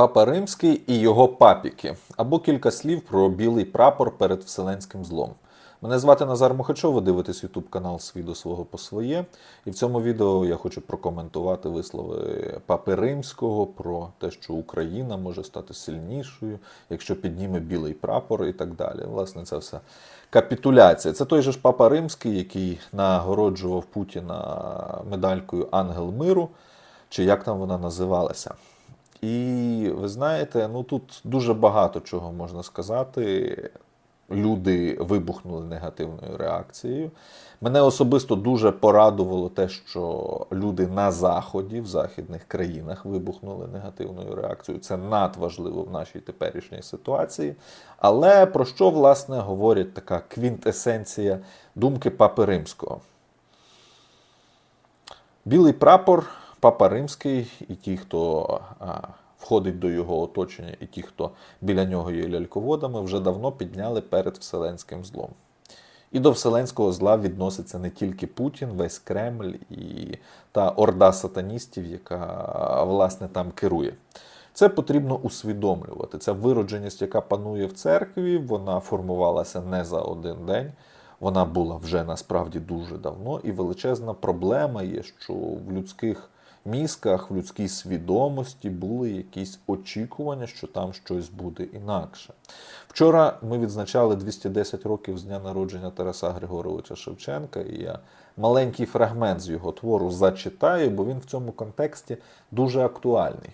Папа Римський і його папіки, або кілька слів про білий прапор перед вселенським злом. Мене звати Назар Мухачов, ви дивитесь YouTube канал «Свій до свого по своє. І в цьому відео я хочу прокоментувати вислови Папи Римського про те, що Україна може стати сильнішою, якщо підніме білий прапор і так далі. Власне, це все капітуляція. Це той же ж Папа Римський, який нагороджував Путіна медалькою Ангел миру, чи як там вона називалася. І ви знаєте, ну тут дуже багато чого можна сказати. Люди вибухнули негативною реакцією. Мене особисто дуже порадувало те, що люди на заході, в західних країнах, вибухнули негативною реакцією. Це надважливо в нашій теперішній ситуації. Але про що власне говорить така квінтесенція думки Папи Римського? Білий прапор, Папа Римський і ті, хто входить до його оточення, і ті, хто біля нього є ляльководами, вже давно підняли перед вселенським злом. І до вселенського зла відноситься не тільки Путін, весь Кремль і та орда сатаністів, яка власне там керує. Це потрібно усвідомлювати. Ця виродженість, яка панує в церкві, вона формувалася не за один день. Вона була вже насправді дуже давно, і величезна проблема є, що в людських мізках, в людській свідомості були якісь очікування, що там щось буде інакше. Вчора ми відзначали 210 років з дня народження Тараса Григоровича Шевченка, і я маленький фрагмент з його твору зачитаю, бо він в цьому контексті дуже актуальний.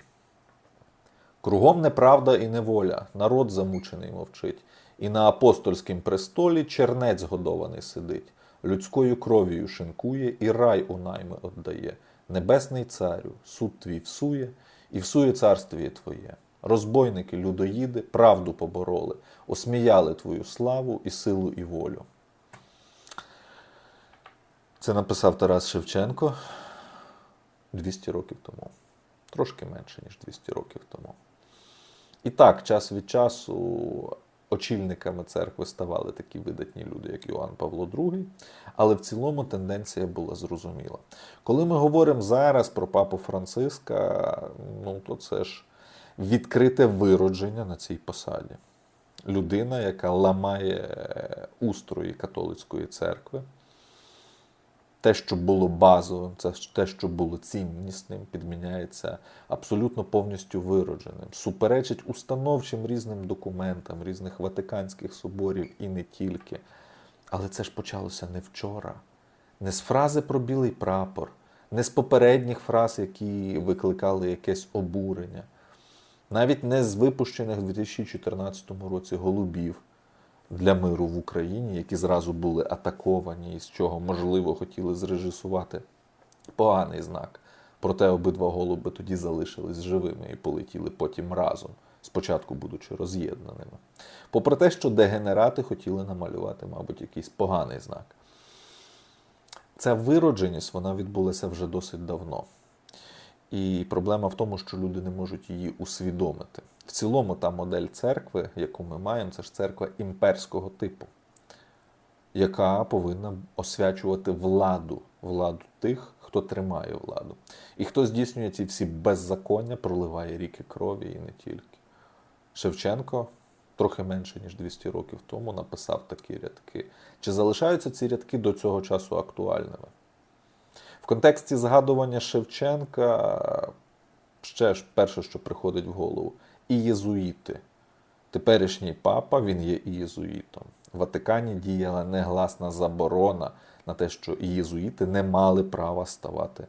Кругом неправда і неволя, народ замучений мовчить, і на апостольськім престолі чернець годований сидить, людською кров'ю шинкує, і рай у найми отдає. Небесний царю, суд твій всує, і всує царствіє твоє. Розбойники, людоїди, правду побороли, осміяли твою славу і силу і волю. Це написав Тарас Шевченко 200 років тому. Трошки менше, ніж 200 років тому. І так, час від часу очільниками церкви ставали такі видатні люди, як Іоанн Павло II, але в цілому тенденція була зрозуміла. Коли ми говоримо зараз про папу Франциска, ну то це ж відкрите виродження на цій посаді. Людина, яка ламає устрої католицької церкви. Те, що було базовим, це те, що було ціннісним, підміняється абсолютно повністю виродженим, суперечить установчим різним документам, різних Ватиканських соборів і не тільки. Але це ж почалося не вчора, не з фрази про білий прапор, не з попередніх фраз, які викликали якесь обурення, навіть не з випущених у 2014 році голубів для миру в Україні, які зразу були атаковані, і з чого, можливо, хотіли зрежисувати поганий знак. Проте обидва голуби тоді залишились живими і полетіли потім разом, спочатку будучи роз'єднаними. Попри те, що дегенерати хотіли намалювати, мабуть, якийсь поганий знак. Ця виродженість вона відбулася вже досить давно. І проблема в тому, що люди не можуть її усвідомити. В цілому, та модель церкви, яку ми маємо, це ж церква імперського типу, яка повинна освячувати владу, владу тих, хто тримає владу. І хто здійснює ці всі беззаконня, проливає ріки крові і не тільки. Шевченко трохи менше, ніж 200 років тому написав такі рядки. Чи залишаються ці рядки до цього часу актуальними? В контексті згадування Шевченка ще ж перше, що приходить в голову, і єзуїти. Теперішній папа він є і єзуїтом. В Ватикані діяла негласна заборона на те, що і єзуїти не мали права ставати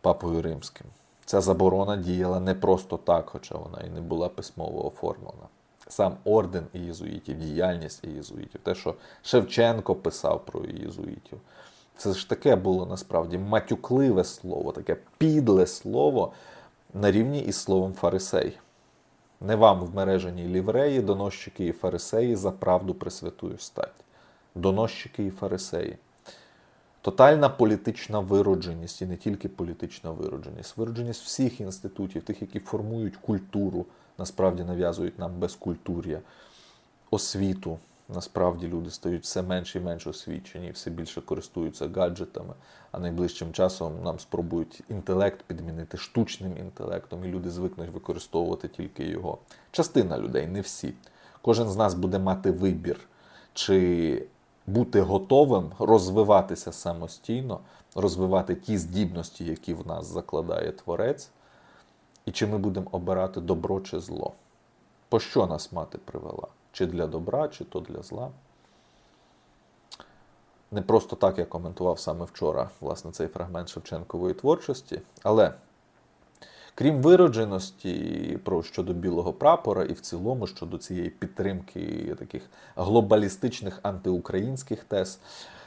папою римським. Ця заборона діяла не просто так, хоча вона і не була письмово оформлена. Сам орден і єзуїтів, діяльність і єзуїтів, те, що Шевченко писав про єзуїтів. Це ж таке було насправді матюкливе слово, таке підле слово на рівні із словом фарисей. Не вам в мереженій лівреї, доносчики і фарисеї за правду присвятую стать. Доносчики і фарисеї. Тотальна політична виродженість і не тільки політична виродженість, виродженість всіх інститутів, тих, які формують культуру, насправді нав'язують нам безкультур'я, освіту, Насправді люди стають все менш і менш освічені, все більше користуються гаджетами, а найближчим часом нам спробують інтелект підмінити штучним інтелектом, і люди звикнуть використовувати тільки його. Частина людей, не всі. Кожен з нас буде мати вибір, чи бути готовим розвиватися самостійно, розвивати ті здібності, які в нас закладає творець, і чи ми будемо обирати добро чи зло. По що нас мати привела? Чи для добра, чи то для зла. Не просто так я коментував саме вчора, власне, цей фрагмент Шевченкової творчості. Але крім виродженості про щодо білого прапора, і в цілому щодо цієї підтримки таких глобалістичних антиукраїнських тез,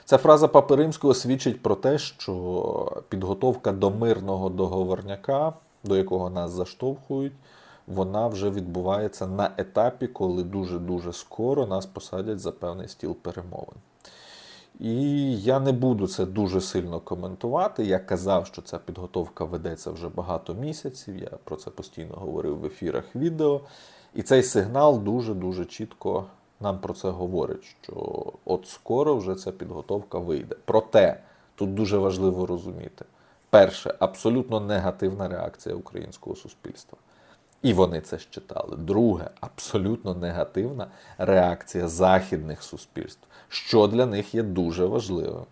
ця фраза Папи Римського свідчить про те, що підготовка до мирного договорняка, до якого нас заштовхують, вона вже відбувається на етапі, коли дуже-дуже скоро нас посадять за певний стіл перемовин. І я не буду це дуже сильно коментувати. Я казав, що ця підготовка ведеться вже багато місяців. Я про це постійно говорив в ефірах відео. І цей сигнал дуже-дуже чітко нам про це говорить, що от скоро вже ця підготовка вийде. Проте тут дуже важливо розуміти: перше, абсолютно негативна реакція українського суспільства. І вони це считали. Друге, абсолютно негативна реакція західних суспільств, що для них є дуже важливим,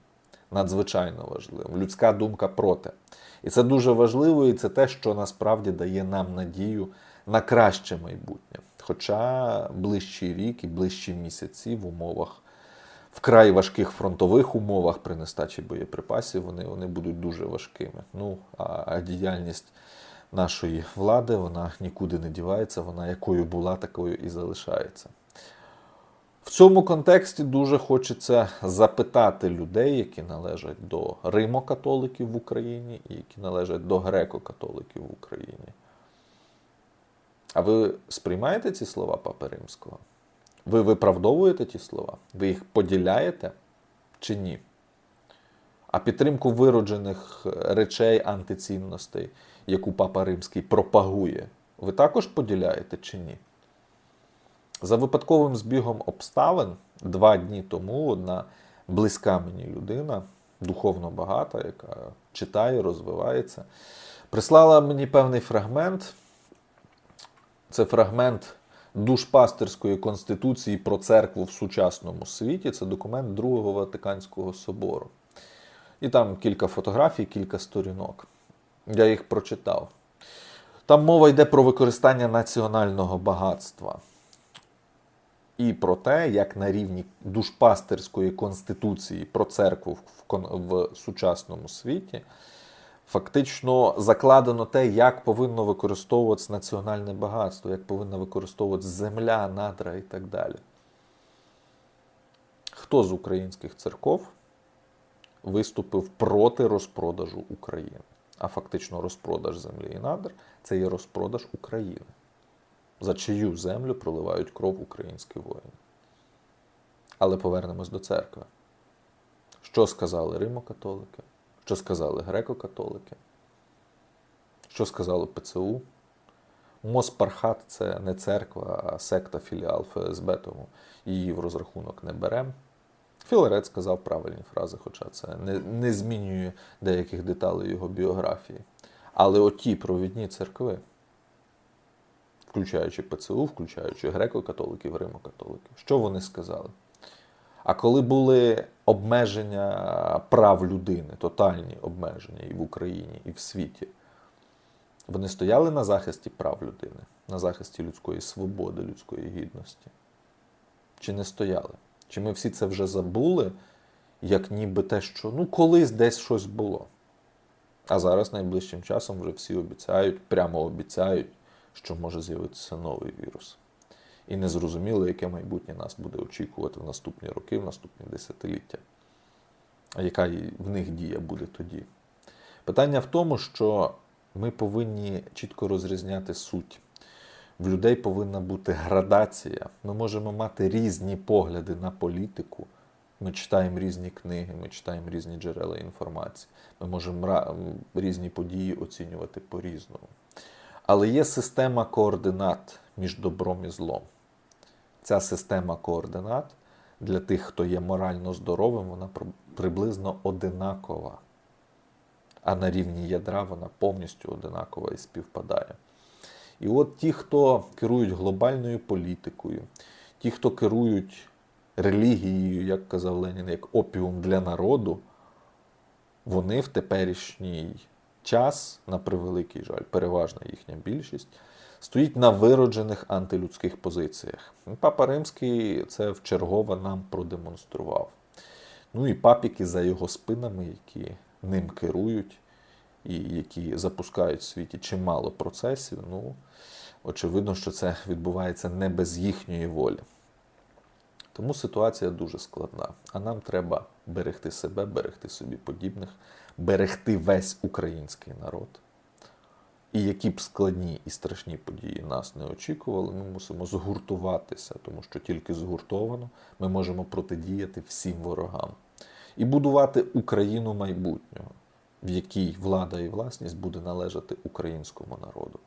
надзвичайно важливим. Людська думка проти. І це дуже важливо, і це те, що насправді дає нам надію на краще майбутнє. Хоча ближчий рік і ближчі місяці в умовах. Вкрай важких фронтових умовах при нестачі боєприпасів вони, вони будуть дуже важкими. Ну а діяльність нашої влади, вона нікуди не дівається, вона якою була, такою і залишається. В цьому контексті дуже хочеться запитати людей, які належать до римо-католиків в Україні і які належать до греко-католиків в Україні. А ви сприймаєте ці слова Папи Римського? Ви виправдовуєте ті слова? Ви їх поділяєте чи ні? А підтримку вироджених речей, антицінностей, яку Папа Римський пропагує, ви також поділяєте чи ні? За випадковим збігом обставин, два дні тому одна близька мені людина, духовно багата, яка читає, розвивається, прислала мені певний фрагмент. Це фрагмент душпастерської конституції про церкву в сучасному світі. Це документ Другого Ватиканського собору. І там кілька фотографій, кілька сторінок. Я їх прочитав. Там мова йде про використання національного багатства. І про те, як на рівні душпастерської конституції про церкву в, в сучасному світі фактично закладено те, як повинно використовуватися національне багатство, як повинна використовуватися земля, надра і так далі. Хто з українських церков виступив проти розпродажу України? А фактично розпродаж землі і надр це є розпродаж України. За чию землю проливають кров українські воїни. Але повернемось до церкви. Що сказали Римо-католики? Що сказали греко-католики? Що сказали ПЦУ? Моспархат це не церква, а секта філіал ФСБ, тому її в розрахунок не беремо. Філарет сказав правильні фрази, хоча це не, не змінює деяких деталей його біографії. Але оті провідні церкви, включаючи ПЦУ, включаючи греко-католиків, римо-католиків, що вони сказали? А коли були обмеження прав людини, тотальні обмеження і в Україні, і в світі, вони стояли на захисті прав людини, на захисті людської свободи, людської гідності? Чи не стояли? Чи ми всі це вже забули, як ніби те, що ну колись десь щось було? А зараз найближчим часом вже всі обіцяють, прямо обіцяють, що може з'явитися новий вірус. І не зрозуміло, яке майбутнє нас буде очікувати в наступні роки, в наступні десятиліття. А яка в них дія буде тоді? Питання в тому, що ми повинні чітко розрізняти суть. В людей повинна бути градація. Ми можемо мати різні погляди на політику. Ми читаємо різні книги, ми читаємо різні джерела інформації. Ми можемо різні події оцінювати по-різному. Але є система координат між добром і злом. Ця система координат для тих, хто є морально здоровим, вона приблизно одинакова. А на рівні ядра вона повністю одинакова і співпадає. І от ті, хто керують глобальною політикою, ті, хто керують релігією, як казав Ленін, як опіум для народу, вони в теперішній час, на превеликий жаль, переважна їхня більшість, стоїть на вироджених антилюдських позиціях. Папа Римський це вчергове нам продемонстрував. Ну і папіки за його спинами, які ним керують і які запускають в світі чимало процесів. Ну, очевидно, що це відбувається не без їхньої волі. Тому ситуація дуже складна. А нам треба берегти себе, берегти собі подібних, берегти весь український народ. І які б складні і страшні події нас не очікували, ми мусимо згуртуватися, тому що тільки згуртовано ми можемо протидіяти всім ворогам і будувати Україну майбутнього, в якій влада і власність буде належати українському народу.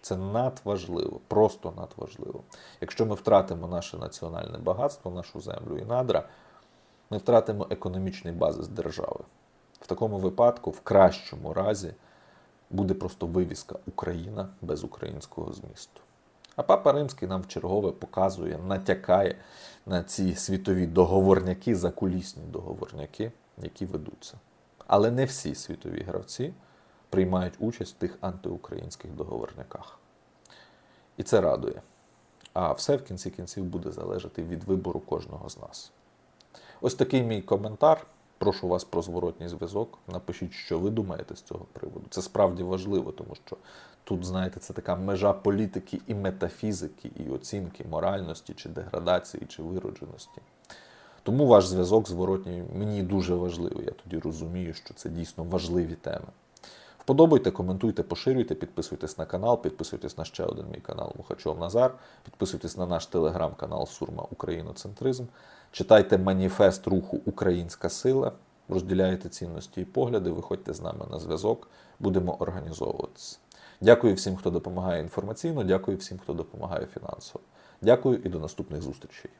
Це надважливо, просто надважливо. Якщо ми втратимо наше національне багатство, нашу землю і надра, ми втратимо економічний базис держави. В такому випадку, в кращому разі, буде просто вивіска Україна без українського змісту. А папа Римський нам вчергове показує, натякає на ці світові договорняки, закулісні договорняки, які ведуться. Але не всі світові гравці приймають участь в тих антиукраїнських договорняках. І це радує. А все в кінці кінців буде залежати від вибору кожного з нас. Ось такий мій коментар. Прошу вас про зворотній зв'язок. Напишіть, що ви думаєте з цього приводу. Це справді важливо, тому що тут, знаєте, це така межа політики і метафізики, і оцінки моральності, чи деградації, чи виродженості. Тому ваш зв'язок зворотній мені дуже важливий. Я тоді розумію, що це дійсно важливі теми. Вподобайте, коментуйте, поширюйте, підписуйтесь на канал, підписуйтесь на ще один мій канал Мухачов Назар, підписуйтесь на наш телеграм-канал Сурма Україноцентризм, читайте маніфест руху Українська сила, розділяйте цінності і погляди, виходьте з нами на зв'язок, будемо організовуватися. Дякую всім, хто допомагає інформаційно, дякую всім, хто допомагає фінансово. Дякую і до наступних зустрічей.